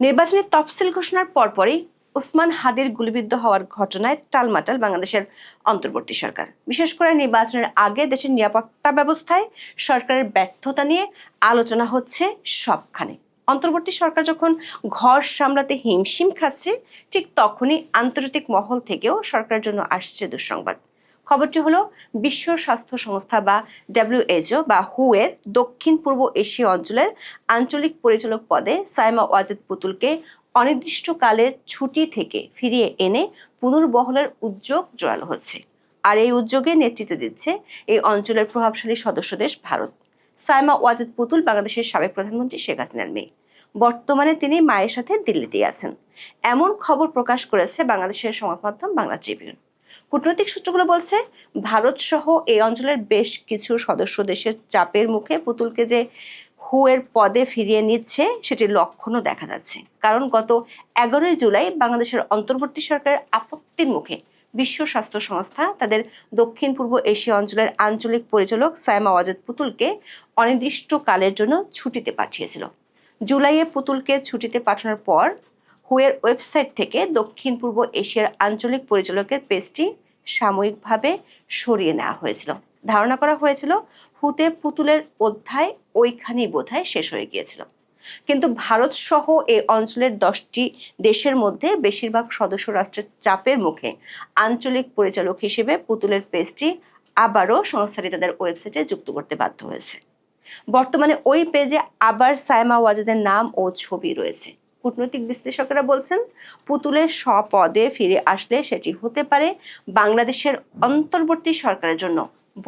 নির্বাচনী তফসিল ঘোষণার পরপরই ওসমান হাদির গুলিবিদ্ধ হওয়ার ঘটনায় টালমাটাল বাংলাদেশের অন্তর্বর্তী সরকার। বিশেষ করে নির্বাচনের আগে দেশের নিরাপত্তা ব্যবস্থায় সরকারের ব্যর্থতা নিয়ে আলোচনা হচ্ছে সবখানে। অন্তর্বর্তী সরকার যখন ঘর সামলাতে হিমশিম খাচ্ছে, ঠিক তখনই আন্তর্জাতিক মহল থেকেও সরকারের জন্য আসছে দুঃসংবাদ। খবরটি হলো, বিশ্ব স্বাস্থ্য সংস্থা বা ডাব্লিউএইচও বা হু এর দক্ষিণ পূর্ব এশীয় অঞ্চলের আঞ্চলিক পরিচালক পদে সাইমা ওয়াজেদ পুতুলকে অনির্দিষ্টকালের ছুটি থেকে ফিরিয়ে এনে পুনর্বহলের উদ্যোগ জোরালো হচ্ছে। আর এই উদ্যোগে নেতৃত্ব দিচ্ছে এই অঞ্চলের প্রভাবশালী সদস্য দেশ ভারত। সাইমা ওয়াজেদ পুতুল বাংলাদেশের সাবেক প্রধানমন্ত্রী শেখ হাসিনার মেয়ে। বর্তমানে তিনি মায়ের সাথে দিল্লিতেই আছেন। এমন খবর প্রকাশ করেছে বাংলাদেশের সংবাদ মাধ্যম বাংলা ট্রিবিউন। কূটনৈতিক সূত্রগুলো বলছে, ভারত সহ এই অঞ্চলের বেশ কিছু সদস্য দেশের চাপের মুখে পুতুলকে যে হুয়ের পদে ফিরিয়ে নিচ্ছে, সেটির লক্ষণও দেখা যাচ্ছে। কারণ গত এগারোই জুলাই বাংলাদেশের অন্তর্বর্তী সরকারের আপত্তির মুখে বিশ্ব স্বাস্থ্য সংস্থা তাদের দক্ষিণ পূর্ব এশিয়া অঞ্চলের আঞ্চলিক পরিচালক সাইমা ওয়াজেদ পুতুলকে অনির্দিষ্টকালের জন্য ছুটিতে পাঠিয়েছিল। জুলাইয়ে পুতুলকে ছুটিতে পাঠানোর পর হুয়ের ওয়েবসাইট থেকে দক্ষিণ পূর্ব এশিয়ার আঞ্চলিক পরিচালকের পেজটি সাময়িকভাবে সরিয়ে নেওয়া হয়েছিল। ধারণা করা হয়েছিল, হুতে পুতুলের অধ্যায় ওইখানেই বোধহয় শেষ হয়ে গিয়েছিল। কিন্তু ভারত সহ এই অঞ্চলের দশটি দেশের মধ্যে বেশিরভাগ সদস্য রাষ্ট্রের চাপের মুখে আঞ্চলিক পরিচালক হিসেবে পুতুলের পেজটি আবারও সংস্থাটি তাদের ওয়েবসাইটে যুক্ত করতে বাধ্য হয়েছে। বর্তমানে ওই পেজে আবার সাইমা ওয়াজেদের নাম ও ছবি রয়েছে। কূটনৈতিক বিশ্লেষকেরা বলছেন, পুতুলের স্বপদে ফিরে আসলে সেটি হতে পারে বাংলাদেশের অন্তর্বর্তী সরকারের জন্য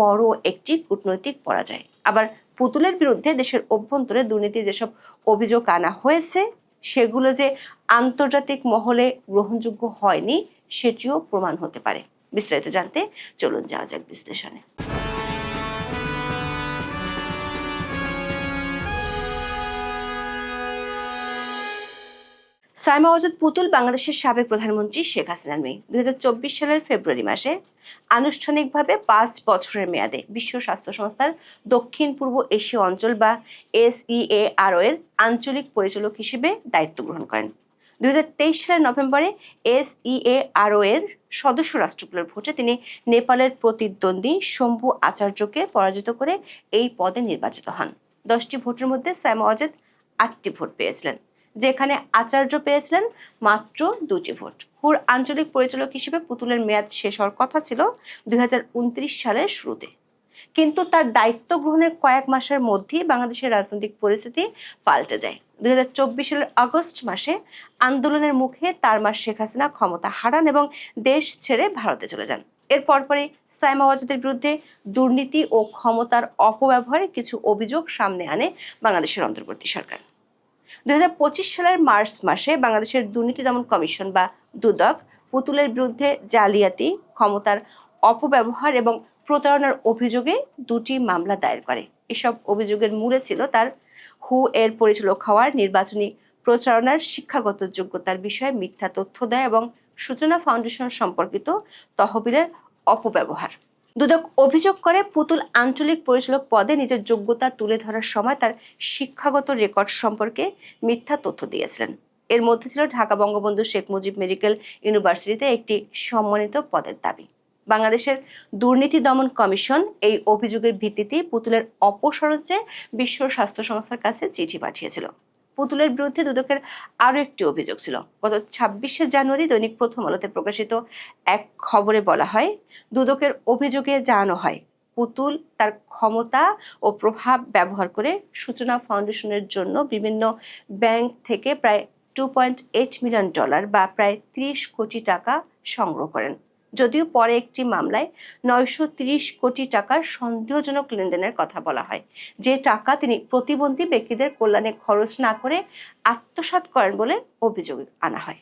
বড় একটি কূটনৈতিক পরাজয়। আবার পুতুলের বিরুদ্ধে দেশের অভ্যন্তরে দুর্নীতি যেসব অভিযোগ আনা হয়েছে, সেগুলো যে আন্তর্জাতিক মহলে গ্রহণযোগ্য হয়নি, সেটিও প্রমাণ হতে পারে। বিস্তারিত জানতে চলুন যাওয়া যাক বিশ্লেষণে। সাইমা ওয়াজেদ পুতুল বাংলাদেশের সাবেক প্রধানমন্ত্রী শেখ হাসিনার মেয়ে। চব্বিশ সালের ফেব্রুয়ারি মাসে আনুষ্ঠানিকভাবে পাঁচ বছরের মেয়াদে বিশ্ব স্বাস্থ্য সংস্থার দক্ষিণ পূর্ব এশীয় অঞ্চল বা এসইএআরও এর আঞ্চলিক পরিচালক হিসেবে দায়িত্ব গ্রহণ করেন। দু হাজার তেইশ সালের নভেম্বরে এসইএআরও এর সদস্য রাষ্ট্রগুলোর ভোটে তিনি নেপালের প্রতিদ্বন্দ্বী শম্ভু আচার্যকে পরাজিত করে এই পদে নির্বাচিত হন। দশটি ভোটের মধ্যে সাইমা ওয়াজেদ আটটি ভোট পেয়েছিলেন। যেখানে আচার্য পেয়েছিলেন মাত্র দুটি ভোট। হুর আঞ্চলিক পরিচালক হিসেবে পুতুলের মেয়াদ শেষ হওয়ার কথা ছিল দুই সালের শুরুতে। কিন্তু তার দায়িত্ব গ্রহণের কয়েক মাসের মধ্যেই বাংলাদেশের রাজনৈতিক পরিস্থিতি পাল্টে যায়। দুই হাজার চব্বিশ সালের আগস্ট মাসে আন্দোলনের মুখে তার মা শেখ হাসিনা ক্ষমতা হারান এবং দেশ ছেড়ে ভারতে চলে যান। এর পরপরই সাইমা ওয়াজেদের বিরুদ্ধে দুর্নীতি ও ক্ষমতার অপব্যবহারের কিছু অভিযোগ সামনে আনে বাংলাদেশের অন্তর্বর্তী সরকার। দুই সালের মার্চ মাসে বাংলাদেশের দুর্নীতি দমন কমিশন বা দুদক পুতুলের বিরুদ্ধে জালিয়াতি, ক্ষমতার অপব্যবহার এবং প্রতারণার অভিযোগে দুটি মামলা দায়ের করে। এসব অভিযোগের মূলে ছিল তার হু এর পরিচালক হওয়ার নির্বাচনী প্রচারণার শিক্ষাগত যোগ্যতার বিষয়ে মিথ্যা তথ্য দেয় এবং সূচনা ফাউন্ডেশন সম্পর্কিত তহবিলের অপব্যবহার। দুদক অভিযোগ করে পুতুল আঞ্চলিক পরিচালক পদে নিজের যোগ্যতা তুলে ধরার সময় তার শিক্ষাগত রেকর্ড সম্পর্কে মিথ্যা তথ্য দিয়েছিলেন। এর মধ্যে ছিল ঢাকা বঙ্গবন্ধু শেখ মুজিব মেডিকেল ইউনিভার্সিটিতে একটি সম্মানিত পদের দাবি। বাংলাদেশের দুর্নীতি দমন কমিশন এই অভিযোগের ভিত্তিতে পুতুলের অপসারণ চেয়ে বিশ্ব স্বাস্থ্য সংস্থার কাছে চিঠি পাঠিয়েছিল। পুতুলের বিরুদ্ধে দুদকের আরও একটি অভিযোগ ছিল। গত ছাব্বিশে জানুয়ারি দৈনিক প্রথম আলোতে প্রকাশিত এক খবরে বলা হয়, দুদকের অভিযোগে জানানো হয়, পুতুল তার ক্ষমতা ও প্রভাব ব্যবহার করে সূচনা ফাউন্ডেশনের জন্য বিভিন্ন ব্যাংক থেকে প্রায় two point eight million dollar বা প্রায় ত্রিশ কোটি টাকা সংগ্রহ করেন। যদিও পরে একটি মামলায় নয়শো কোটি টাকার সন্দেহজনক লেনদেনের কথা বলা হয়। যে টাকা তিনি প্রতিবন্ধী ব্যক্তিদের কল্যাণে খরচ না করে আত্মসাৎ করেন বলে অভিযোগ আনা হয়।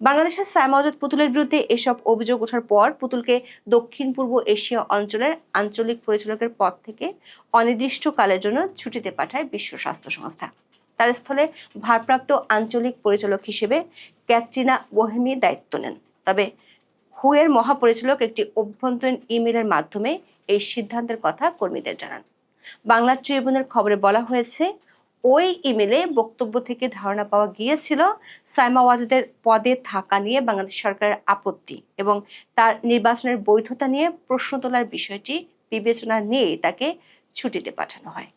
বাংলাদেশের সাইমাজত পুতুলের বিরুদ্ধে এসব অভিযোগ ওঠার পর পুতুলকে দক্ষিণ পূর্ব এশিয়া অঞ্চলের আঞ্চলিক পরিচালকের পদ থেকে অনির্দিষ্টকালের জন্য ছুটিতে পাঠায় বিশ্ব স্বাস্থ্য সংস্থা। তার স্থলে ভারপ্রাপ্ত আঞ্চলিক পরিচালক হিসেবে ক্যাটরিনা ওহেমি দায়িত্ব নেন। তবে হুয়ের মহাপরিচালক একটি অভ্যন্তরীণ ইমেলের মাধ্যমে এই সিদ্ধান্তের কথা কর্মীদের জানান। বাংলা ট্রিবিউনের খবরে বলা হয়েছে, ওই ইমেলে বক্তব্য থেকে ধারণা পাওয়া গিয়েছিল সাইমা ওয়াজেদের পদে থাকা নিয়ে বাংলাদেশ সরকারের আপত্তি এবং তার নির্বাচনের বৈধতা নিয়ে প্রশ্ন তোলার বিষয়টি বিবেচনা নিয়েই তাকে ছুটিতে পাঠানো হয়।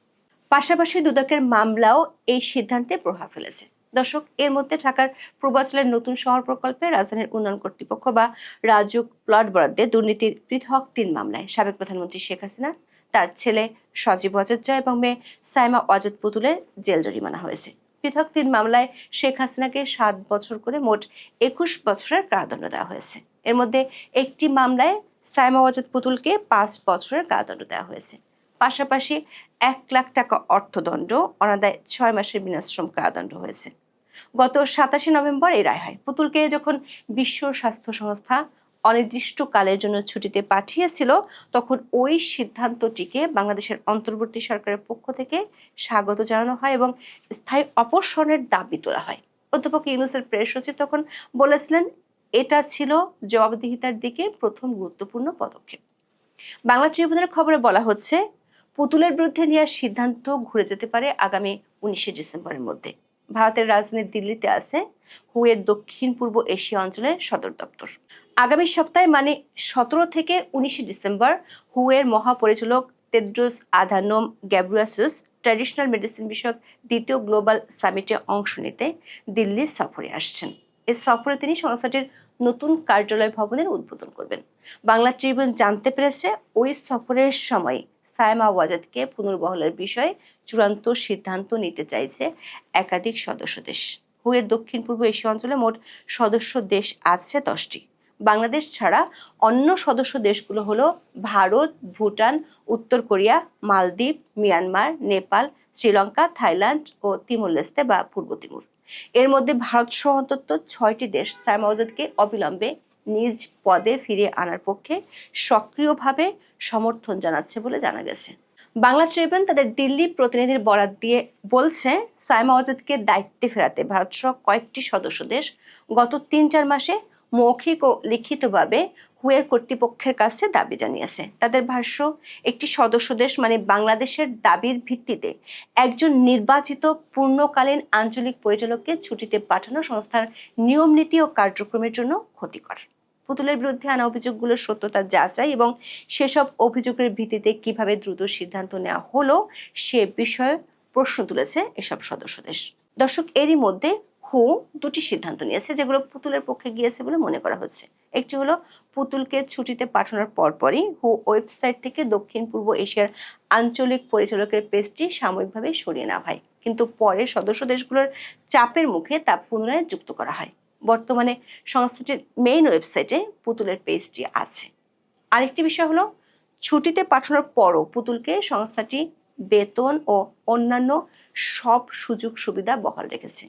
পাশাপাশি দুদকের মামলাও এই সিদ্ধান্তে প্রভাব ফেলেছে। দর্শক এর মধ্যে ঢাকার পূর্বাঞ্চলের নতুন শহর প্রকল্পে রাজধানীর উন্নয়ন কর্তৃপক্ষ বা রাজুক প্লট বরাদ্দে দুর্নীতির পৃথক তিন মামলায় সাবেক প্রধানমন্ত্রী শেখ হাসিনা, তার ছেলে সজীব জয় এবং মেয়ে সাইমা ওয়াজেদ পুতুলের জেল জরিমানা হয়েছে। পৃথক তিন মামলায় শেখ হাসিনাকে সাত বছর করে মোট একুশ বছরের কারাদণ্ড দেওয়া হয়েছে। এর মধ্যে একটি মামলায় সাইমা ওয়াজেদ পুতুলকে পাঁচ বছরের কারাদণ্ড দেওয়া হয়েছে। পাশাপাশি এক লাখ টাকা অর্থদণ্ড, অনাদায় ছয় মাসের বিনাশ্রম কারাদণ্ড হয়েছে। গত সাতাশে নভেম্বর এই রায় হয়। পুতুলকে যখন বিশ্ব স্বাস্থ্য সংস্থা অনির্দিষ্টকালের জন্য ছুটিতে পাঠিয়েছিল, তখন ওই সিদ্ধান্তটিকে বাংলাদেশের অন্তর্বর্তী সরকারের পক্ষ থেকে স্বাগত জানানো হয় এবং স্থায়ী অপসারণের দাবি তোলা হয়। অধ্যাপক ইউনুসের প্রেস সচিব তখন বলেছিলেন, এটা ছিল জবাবদিহিতার দিকে প্রথম গুরুত্বপূর্ণ পদক্ষেপ। বাংলা ট্রিবিউনের খবরে বলা হচ্ছে, পুতুলের বিরুদ্ধে নেওয়ার সিদ্ধান্ত ঘুরে যেতে পারে আগামী উনিশে ডিসেম্বরের মধ্যে। ভারতের রাজধানী দিল্লিতে আছে হুয়ের দক্ষিণ পূর্ব এশিয়া অঞ্চলের সদর দপ্তর। আগামী সপ্তাহে মানে সতেরো থেকে উনিশে ডিসেম্বর হুয়ের মহাপরিচালক Tedros Adhanom Ghebreyesus traditional medicine বিষয়ক দ্বিতীয় গ্লোবাল সামিটে অংশ নিতে দিল্লি সফরে আসছেন। এ সফরে তিনি সংস্থাটির নতুন কার্যালয় ভবনের উদ্বোধন করবেন। বাংলা ট্রিবিউন জানতে পেরেছে ওই সফরের সময় সায়মা ওয়াজাদকে পুনর্বহলের বিষয়ে চূড়ান্ত সিদ্ধান্ত নিতে চাইছে একাধিক সদস্য দেশ। হুয়ের দক্ষিণ পূর্ব এশিয়া অঞ্চলে মোট সদস্য দেশ আছে দশটি। বাংলাদেশ ছাড়া অন্য সদস্য দেশগুলো হলো ভারত, ভুটান, উত্তর Korea, Maldives, Myanmar, Nepal, Sri Lanka, Thailand ও তিমুর লেস্তে বা পূর্ব তিমুর। এর মধ্যে ভারত সহ অন্তত ছয়টি দেশ সাইমা ওয়াজাদকে অবিলম্বে নিজ পদে ফিরে আনার পক্ষে সক্রিয়ভাবে সমর্থন জানাচ্ছে বলে জানা গেছে। বাংলা ট্রিবিউন তাদের দিল্লি প্রতিনিধির বরাত দিয়ে বলছে, সাইমা ওয়াজেদকে দায়িত্বে ফেরাতে ভারতসহ কয়েকটি সদস্য দেশ গত তিন চার মাসে মৌখিক ও লিখিতভাবে হুয়ের কর্তৃপক্ষের কাছে দাবি জানিয়েছে। তাদের ভাষ্য, একটি সদস্য দেশ মানে বাংলাদেশের দাবির ভিত্তিতে একজন নির্বাচিত পূর্ণকালীন আঞ্চলিক পরিচালককে ছুটিতে পাঠানো সংস্থার নিয়ম নীতি ও কার্যক্রমের জন্য ক্ষতিকর। পুতুলের বিরুদ্ধে আনা অভিযোগগুলোর সত্যতা যাচাই এবং সেসব অভিযোগের ভিত্তিতে কীভাবে দ্রুত সিদ্ধান্ত নেওয়া হলো সে বিষয়ে প্রশ্ন তুলেছে এসব সদস্য দেশ। দর্শক, এরই মধ্যে হু দুটি সিদ্ধান্ত নিয়েছে, যেগুলো পুতুলের পক্ষে গিয়েছে বলে মনে করা হচ্ছে। একটি হলো পুতুলকে ছুটিতে পাঠানোর পরপরই হু ওয়েবসাইট থেকে দক্ষিণ পূর্ব এশিয়ার আঞ্চলিক পরিচালকের পেজটি সাময়িকভাবে সরিয়ে নেওয়া হয়। কিন্তু পরে সদস্য দেশগুলোর চাপের মুখে তা পুনরায় যুক্ত করা হয়। বর্তমানে সংস্থাটির মেইন ওয়েবসাইটে পুতুলের পেজটি আছে। আরেকটি বিষয় হলো, ছুটিতে পাঠানোর পরও পুতুলকে সংস্থাটি বেতন ও অন্যান্য সব সুযোগ সুবিধা বহাল রেখেছে।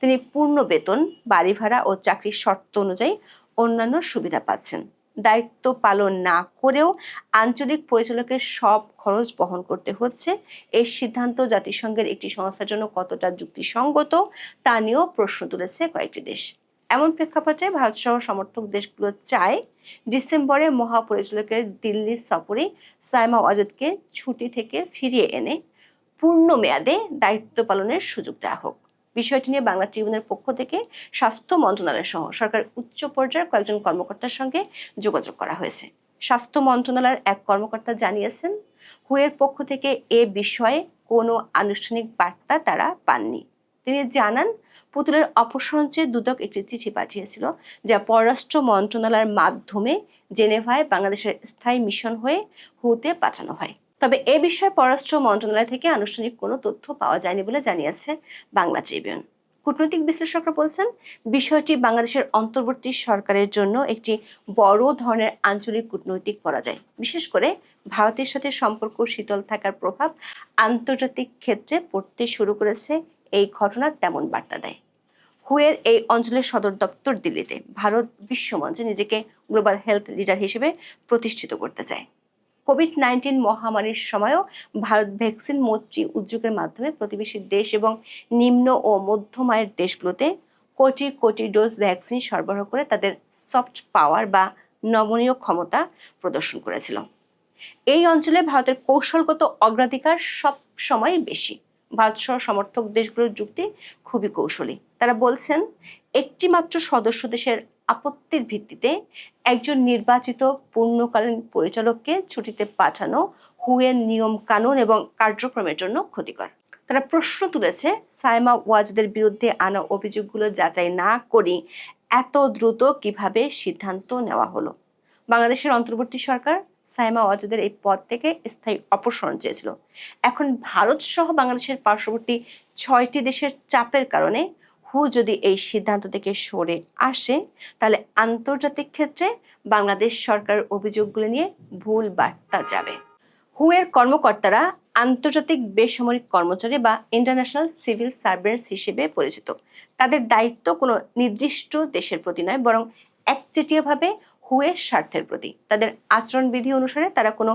তিনি পূর্ণ বেতন, বাড়ি ভাড়া ও চাকরির শর্ত অনুযায়ী অন্যান্য সুবিধা পাচ্ছেন। দায়িত্ব পালন না করেও আঞ্চলিক পরিচালকের সব খরচ বহন করতে হচ্ছে। এই সিদ্ধান্ত জাতিসংঘের একটি সংস্থার জন্য কতটা যুক্তিসঙ্গত তা নিয়েও প্রশ্ন তুলেছে কয়েকটি দেশ। এমন প্রেক্ষাপটে ভারত সহ সমর্থক দেশগুলো চায় ডিসেম্বরে মহাপরিচালকের দিল্লি সফরে সাইমা ওয়াজেদকে ছুটি থেকে ফিরিয়ে এনে পূর্ণ মেয়াদে দায়িত্ব পালনের সুযোগ দেওয়া হোক। বিষয়টি নিয়ে বাংলা ট্রিবিউনের পক্ষ থেকে স্বাস্থ্য মন্ত্রণালয় সহ সরকার উচ্চ পর্যায়ের কয়েকজন কর্মকর্তার সঙ্গে যোগাযোগ করা হয়েছে। স্বাস্থ্য মন্ত্রণালয়ের এক কর্মকর্তা জানিয়েছেন, হুয়ের পক্ষ থেকে এ বিষয়ে কোনো আনুষ্ঠানিক বার্তা তারা পাননি। তিনি জানান, পুতুলের অপসারণ চেয়ে দুদক একটি চিঠি পাঠিয়েছিল, যা পররাষ্ট্র মন্ত্রণালয়ের মাধ্যমে জেনেভায় বাংলাদেশের স্থায়ী মিশন হয়ে হুতে পাঠানো হয়। তবে এ বিষয়ে পররাষ্ট্র মন্ত্রণালয় থেকে আনুষ্ঠানিক কোনো তথ্য পাওয়া যায়নি বলে জানিয়েছে বাংলা ট্রিবিউন। কূটনৈতিক বিশ্লেষকরা বলছেন, বিষয়টি বাংলাদেশের অন্তর্বর্তী সরকারের জন্য একটি বড় ধরনের আঞ্চলিক কূটনৈতিক পরাজয়। বিশেষ করে ভারতের সাথে সম্পর্ক শীতল থাকার প্রভাব আন্তর্জাতিক ক্ষেত্রে পড়তে শুরু করেছে। এই ঘটনা তেমন বার্তা দেয়। হুয়ের এই অঞ্চলের সদর দপ্তর দিল্লিতে ভারত বিশ্বমঞ্চে নিজেকে গ্লোবাল হেলথ লিডার হিসেবে প্রতিষ্ঠিত করতে চায়। কোভিড নাইন্টিন মহামারীর সময়ও ভারত ভ্যাকসিন মৈত্রী উদ্যোগের মাধ্যমে প্রতিবেশী দেশ এবং নিম্ন ও মধ্যম আয়ের দেশগুলোতে কোটি কোটি ডোজ ভ্যাকসিন সরবরাহ করে তাদের সফট পাওয়ার বা নমনীয় ক্ষমতা প্রদর্শন করেছিল। এই অঞ্চলে ভারতের কৌশলগত অগ্রাধিকার সব সময় বেশি। ভারতসহ সমর্থক দেশগুলোর যুক্তি খুবই কৌশলী। তারা বলছেন একটি মাত্র সদস্য দেশের আপত্তির ভিত্তিতে একজন নির্বাচিত পূর্ণকালীন পরিচালককে ছুটিতে পাঠানো হুয়ের নিয়ম কানুন এবং কার্যক্রমের জন্য ক্ষতিকর। তারা প্রশ্ন তুলেছে, সাইমা ওয়াজদের বিরুদ্ধে আনা অভিযোগগুলো যাচাই না করে এত দ্রুত কীভাবে সিদ্ধান্ত নেওয়া হলো? বাংলাদেশের অন্তর্বর্তী সরকার সাইমা ওয়াজদের এই পদ থেকে স্থায়ী অপসারণ চেয়েছিল। এখন ভারত সহ বাংলাদেশের পার্শ্ববর্তী ছয়টি দেশের চাপের কারণে হু যদি এই সিদ্ধান্ত থেকে সরে আসে, তাহলে আন্তর্জাতিক ক্ষেত্রে বাংলাদেশ সরকারের অভিযোগগুলো নিয়ে ভুল বার্তা যাবে। হুয়ের কর্মকর্তারা আন্তর্জাতিক বেসামরিক কর্মচারী বা ইন্টারন্যাশনাল সিভিল সার্ভেন্টস হিসেবে পরিচিত। তাদের দায়িত্ব কোনো নির্দিষ্ট দেশের প্রতি নয়, বরং একচেটিয়াভাবে হুয়ের স্বার্থের প্রতি। তাদের আচরণবিধি অনুসারে তারা কোনো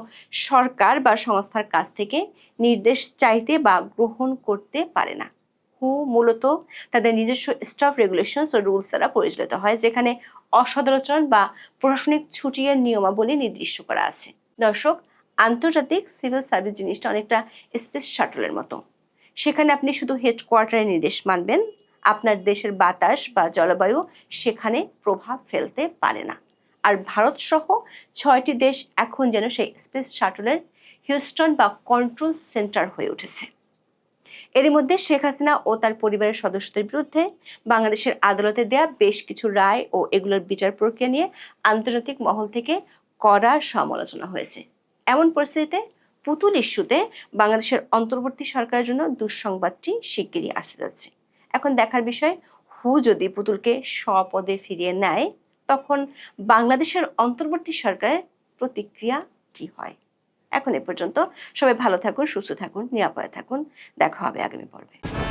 সরকার বা সংস্থার কাছ থেকে নির্দেশ চাইতে বা গ্রহণ করতে পারে না। হু মূলত তাদের নিজস্ব স্টাফ রেগুলেশনস ও রুলস দ্বারা পরিচালিত হয়, যেখানে অসদালোচন বা প্রশাসনিক ছুটির নিয়মাবলী নির্দিষ্ট করা আছে। দর্শক, আন্তর্জাতিক সিভিল সার্ভিস জিনিসটা অনেকটা স্পেস শাটলের মতো। সেখানে আপনি শুধু হেডকোয়ার্টারের নির্দেশ মানবেন, আপনার দেশের বাতাস বা জলবায়ু সেখানে প্রভাব ফেলতে পারে না। আর ভারত সহ ছয়টি দেশ এখন যেন সেই স্পেস শাটলের হিউস্টন বা কন্ট্রোল সেন্টার হয়ে উঠেছে। এরই মধ্যে শেখ হাসিনা ও তার পরিবারের সদস্যদের বিরুদ্ধে বাংলাদেশের আদালতে দেয়া বেশ কিছু রায় ও এগুলোর বিচার প্রক্রিয়া নিয়ে আন্তর্জাতিক মহল থেকে কড়া সমালোচনা হয়েছে। এমন পরিস্থিতিতে পুতুল ইস্যুতে বাংলাদেশের অন্তর্বর্তী সরকারের জন্য দুঃসংবাদটি শিগগিরই আসতে যাচ্ছে। এখন দেখার বিষয়, হু যদি পুতুলকে স্বপদে ফিরিয়ে নেয়, তখন বাংলাদেশের অন্তর্বর্তী সরকারের প্রতিক্রিয়া কি হয়? এখন এ পর্যন্ত সবাই ভালো থাকুন সুস্থ থাকুন নিরাপদে থাকুন। দেখা হবে আগামী পর্বে।